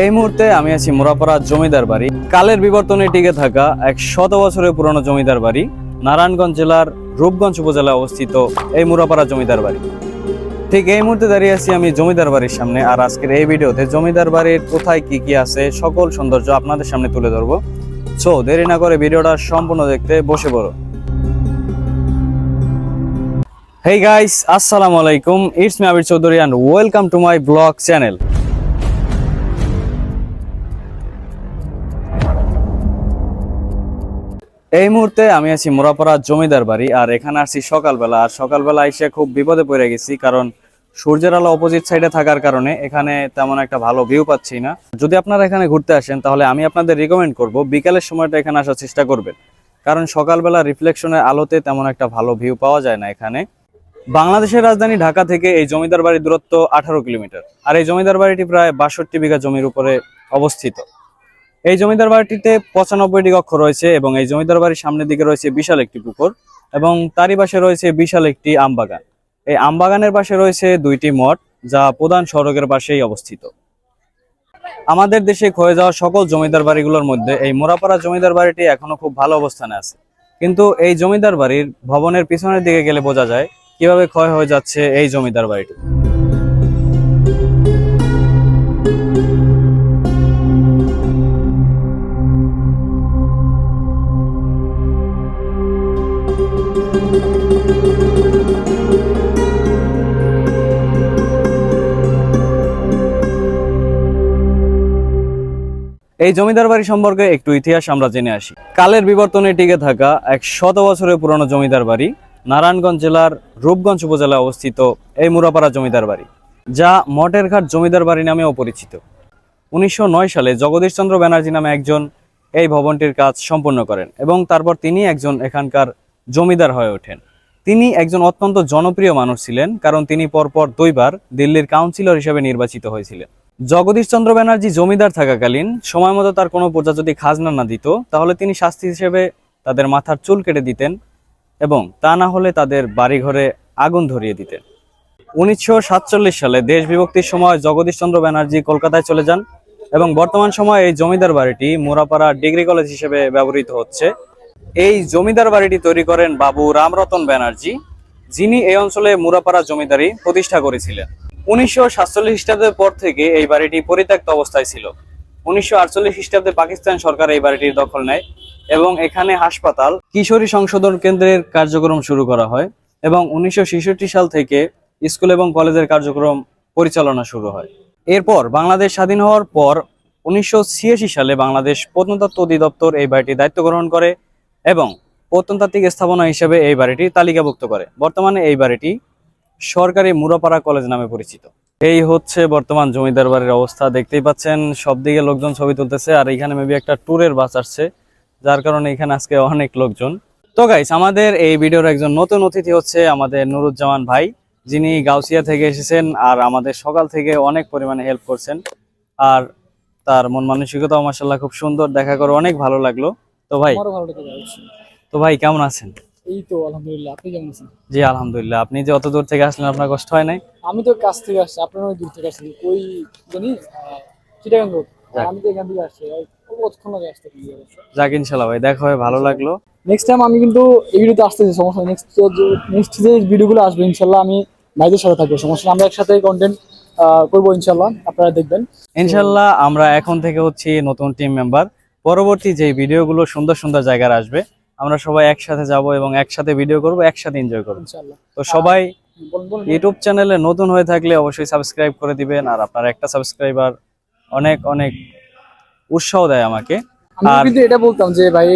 এই মুহূর্তে আমি আছি মোরাপাড়া জমিদার বাড়ি। কালের বিবর্তনে টিকে থাকা এক শত বছরের পুরনো জমিদার বাড়ি, নারায়ণগঞ্জ জেলার রূপগঞ্জ উপজেলায় অবস্থিত এই মুরাপাড়া জমিদার বাড়ি। ঠিক এই মুহূর্তে দাঁড়িয়ে আছি আমি জমিদার বাড়ির সামনে, আর আজকের এই ভিডিওতে জমিদার বাড়ির কোথায় কি কি আছে, সকল সৌন্দর্য আপনাদের সামনে তুলে ধরবো। সো, দেরি না করে ভিডিওটা সম্পূর্ণ দেখতে বসে পড়ো। হেই গাইস আসসালামু আলাইকুম it's me Abir Chowdhury and welcome to my blog channel এই মুহূর্তে আমি আছি মোরাপাড়া জমিদার বাড়ি, আর এখানে আসছি সকালবেলা। আর সকালবেলা এসে খুব বিপদে পড়ে গেছি, কারণ সূর্যের আলো অপোজিট সাইডে থাকার কারণে এখানে তেমন একটা ভালো ভিউ পাচ্ছি না। যদি আপনারা এখানে ঘুরতে আসেন, তাহলে আমি আপনাদের রিকমেন্ড করব, বিকালের সময়টা এখানে আসার চেষ্টা করবেন। কারণ সকালবেলা রিফ্লেকশনের আলোতে তেমন একটা ভালো ভিউ পাওয়া যায় না এখানে। বাংলাদেশের রাজধানী ঢাকা থেকে এই জমিদার বাড়ির দূরত্ব আঠারো কিলোমিটার, আর এই জমিদার বাড়িটি প্রায় বাষট্টি বিঘা জমির উপরে অবস্থিত। এই জমিদার বাড়িটিতে পঁচানব্বইটি কক্ষ রয়েছে এবং এই জমিদার বাড়ির সামনের দিকে রয়েছে বিশাল একটি পুকুর এবং তারই পাশে রয়েছে বিশাল একটি আমবাগান। এই আমবাগানের পাশে রয়েছে দুইটি মঠ যা প্রধান সড়কের পাশেই অবস্থিত। আমাদের দেশে ক্ষয়ে যাওয়া সকল জমিদার বাড়িগুলোর মধ্যে এই মোরাপাড়া জমিদার বাড়িটি এখনও খুব ভালো অবস্থানে আছে। কিন্তু এই জমিদার বাড়ির ভবনের পিছনের দিকে গেলে বোঝা যায় কীভাবে ক্ষয় হয়ে যাচ্ছে এই জমিদার বাড়িটি। এই জমিদার বাড়ি সম্পর্কে একটু ইতিহাস আমরা জেনে আসি। কালের বিবর্তনে টিকে থাকা এক শত বছরের পুরনো জমিদার বাড়ি নারায়ণগঞ্জ জেলার রূপগঞ্জ উপজেলায় অবস্থিত এই মুরাপাড়া জমিদার বাড়ি, যা মটের ঘাট জমিদার বাড়ি নামেও পরিচিত। উনিশশো নয় সালে জগদীশচন্দ্র ব্যানার্জি নামে একজন এই ভবনটির কাজ সম্পন্ন করেন এবং তারপর তিনি একজন এখানকার জমিদার হয়ে ওঠেন। তিনি একজন অত্যন্ত জনপ্রিয় মানুষ ছিলেন, কারণ তিনি পরপর দুইবার দিল্লির কাউন্সিলর হিসেবে নির্বাচিত হয়েছিলেন। জগদীশচন্দ্র ব্যানার্জি জমিদার থাকাকালীন সময় মতো তার কোনো প্রজা যদি খাজনা না দিত, তাহলে তিনি শাস্তি হিসেবে তাদের মাথার চুল কেটে দিতেন এবং তা না হলে তাদের বাড়িঘরে আগুন ধরিয়ে দিতেন। উনিশশো সাতচল্লিশ সালে দেশ বিভক্তির সময় জগদীশচন্দ্র ব্যানার্জি কলকাতায় চলে যান এবং বর্তমান সময়ে এই জমিদার বাড়িটি মোরাপাড়া ডিগ্রি কলেজ হিসেবে ব্যবহৃত হচ্ছে। এই জমিদার বাড়িটি তৈরি করেন বাবু রামরতন ব্যানার্জি, যিনি এই অঞ্চলে মুরাপাড়া জমিদারি প্রতিষ্ঠা করেছিলেন। উনিশশো সাতচল্লিশ খ্রিস্টাব্দের পর থেকে এই বাড়িটি পরিত্যক্ত অবস্থায় ছিল। উনিশশো আটচল্লিশ খ্রিস্টাব্দে পাকিস্তান সরকার এই বাড়িটির দখল নেয় এবং এখানে হাসপাতাল, কিশোরী সংশোধন কেন্দ্রের কার্যক্রম শুরু করা হয় এবং উনিশশো ছেষট্টি সাল থেকে স্কুল এবং কলেজের কার্যক্রম পরিচালনা শুরু হয়। এরপর বাংলাদেশ স্বাধীন হওয়ার পর উনিশশো ছিয়াশি সালে বাংলাদেশ প্রত্নতত্ত্ব অধিদপ্তর এই বাড়িটির দায়িত্ব গ্রহণ করে এবং প্রত্নতাত্ত্বিক স্থাপনা হিসেবে এই বাড়িটি তালিকাভুক্ত করে। বর্তমানে এই বাড়িটি সরকারি মুরাপাড়া কলেজ নামে পরিচিত। এই হচ্ছে বর্তমান জমিদার বাড়ির অবস্থা দেখতেই পাচ্ছেন সব দিকে লোকজন ছবি তুলতেছে আর এখানে মেবি একটা ট্যুরের বাস আসছে যার কারণে এখানে আজকে অনেক লোকজন। তো গাইস আমাদের এই ভিডিওর একজন নতুন অতিথি হচ্ছে আমাদের নুরুজ্জামান ভাই যিনি গাউসিয়া থেকে এসেছেন আর আমাদের সকাল থেকে অনেক পরিমাণে হেল্প করছেন। আর তার মন মানসিকতাও মাসাল্লাহ খুব সুন্দর দেখা করে অনেক ভালো লাগল। তো ভাই তো ভাই কেমন আছেন? এই তো আলহামদুলিল্লাহ। আপনি কেমন আছেন? জি আলহামদুলিল্লাহ। আপনি যে অত দূর থেকে আসলেন আপনার কষ্ট হয় নাই? আমি তো কাছ থেকে আসছি আপনারা অনেক দূর থেকে আসছেন ওই জানি চিটাগাং রোড। আমি তো এখান থেকে আসছি কতক্ষণ লাগে আসতে যাক ইনশাল্লাহ ভাই দেখা হয়ে ভালো লাগল। নেক্সট টাইম আমি কিন্তু এই ভিডিওতে আসতেছি সমস্যা নেক্সট নেক্সট যে ভিডিওগুলো আসবে ইনশাল্লাহ আমি ভাইদের সাথে থাকব। সমস্যা আমরা একসাথে কন্টেন্ট করব ইনশাল্লাহ আপনারা দেখবেন। ইনশাল্লাহ আমরা এখন থেকে হচ্ছি নতুন টিম মেম্বার পরবর্তী যে ভিডিওগুলো সুন্দর সুন্দর জায়গার আসবে আমরা সবাই একসাথে যাব এবং একসাথে ভিডিও করব একসাথে এনজয় করব। তো সবাই ইউটিউব চ্যানেলে নতুন হয়ে থাকলে অবশ্যই সাবস্ক্রাইব করে দিবেন আর আপনার একটা সাবস্ক্রাইবার অনেক অনেক উৎসাহ দেয় আমাকে। আমি আর- কিন্তু এটা বলতাম যে ভাই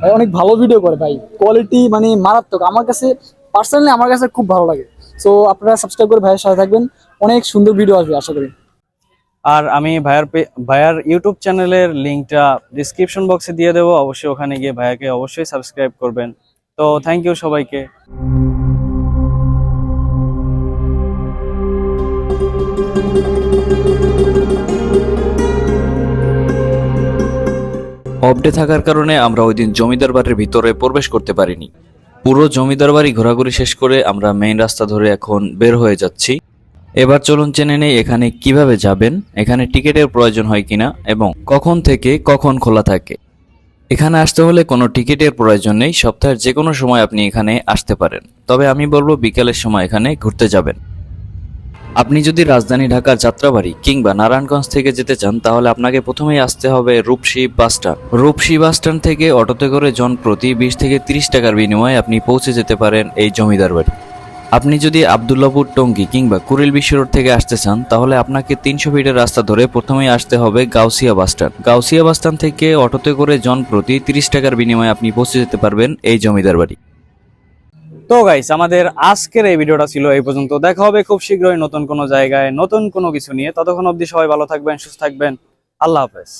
ভাই অনেক ভালো ভিডিও করে ভাই। কোয়ালিটি মানে মারাত্মক। আমার কাছে পার্সোনালি আমার কাছে খুব ভালো লাগে। সো আপনারা সাবস্ক্রাইব করে ভাইয়ের সাথে থাকবেন। অনেক সুন্দর ভিডিও আসবে আশা করি। আর আমি ভাইয়ার ভাইয়ার ইউটিউব চ্যানেলের লিঙ্কটা ডিসক্রিপশন বক্সে দিয়ে দেবো, অবশ্যই ওখানে গিয়ে ভাইয়াকে অবশ্যই সাবস্ক্রাইব করবেন। তো থ্যাংক ইউ সবাইকে। অফডে থাকার কারণে আমরা ওই দিন জমিদার বাড়ির ভিতরে প্রবেশ করতে পারিনি। পুরো জমিদার বাড়ি ঘোরাঘুরি শেষ করে আমরা মেইন রাস্তা ধরে এখন বের হয়ে যাচ্ছি। এবার চলুন জেনে নেই এখানে কীভাবে যাবেন, এখানে টিকিটের প্রয়োজন হয় কিনা, এবং কখন থেকে কখন খোলা থাকে। এখানে আসতে হলে কোনো টিকিটের প্রয়োজন নেই, সপ্তাহের যে কোনো সময় আপনি এখানে আসতে পারেন। তবে আমি বলব বিকেলের সময় এখানে ঘুরতে যাবেন। আপনি যদি রাজধানী ঢাকার যাত্রাবাড়ি কিংবা নারায়ণগঞ্জ থেকে যেতে চান, তাহলে আপনাকে প্রথমেই আসতে হবে রূপসী বাস স্ট্যান্ড। রূপসী বাস স্ট্যান্ড থেকে অটোতে করে জন প্রতি বিশ থেকে তিরিশ টাকার বিনিময়ে আপনি পৌঁছে যেতে পারেন এই জমিদার বাড়ি। আপনি যদি আবদুল্লাপুর টঙ্গী কিংবা কুড়িল বিশ্ব রোড থেকে আসতে চান, তাহলে আপনাকে তিনশো ফিটের রাস্তা ধরে প্রথমেই আসতে হবে Gausia bus stand. Gausia bus stand থেকে অটোতে করে জন প্রতি তিরিশ টাকার বিনিময়ে আপনি পৌঁছে যেতে পারবেন এই জমিদার বাড়ি। তো গাইস আমাদের আজকের এই ভিডিওটা ছিল এই পর্যন্ত। দেখা হবে খুব শীঘ্রই নতুন কোনো জায়গায়, নতুন কোনো কিছু নিয়ে। ততক্ষণ অবধি সবাই ভালো থাকবেন, সুস্থ থাকবেন। আল্লাহ হাফেজ।